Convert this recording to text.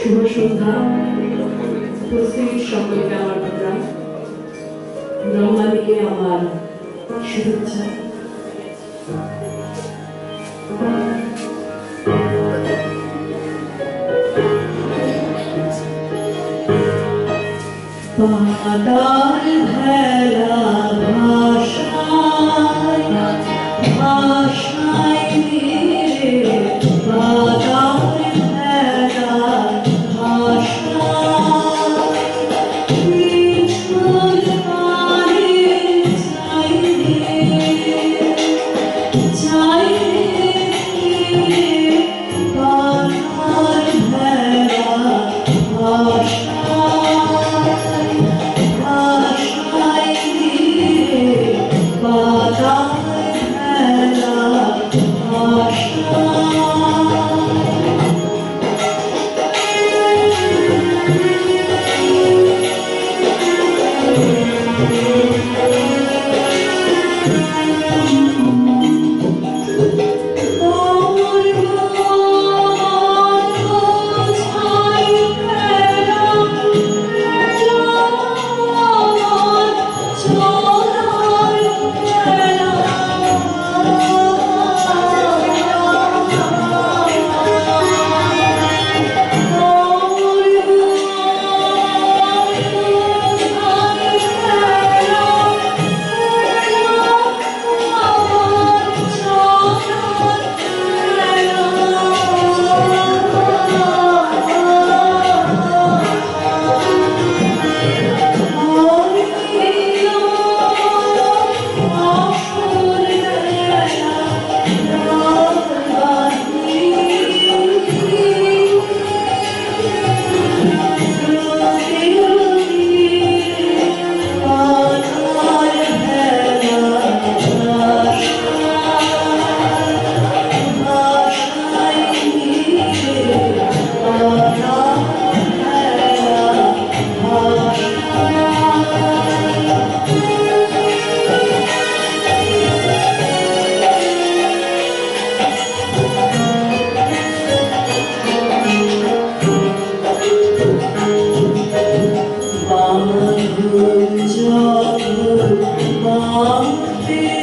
শুভ সন্ধ্যা উপস্থিত সকলকে আমার প্রণাম ব্রহ্মাদিকে আমার শুভেচ্ছা। পাতাল ভেলা You.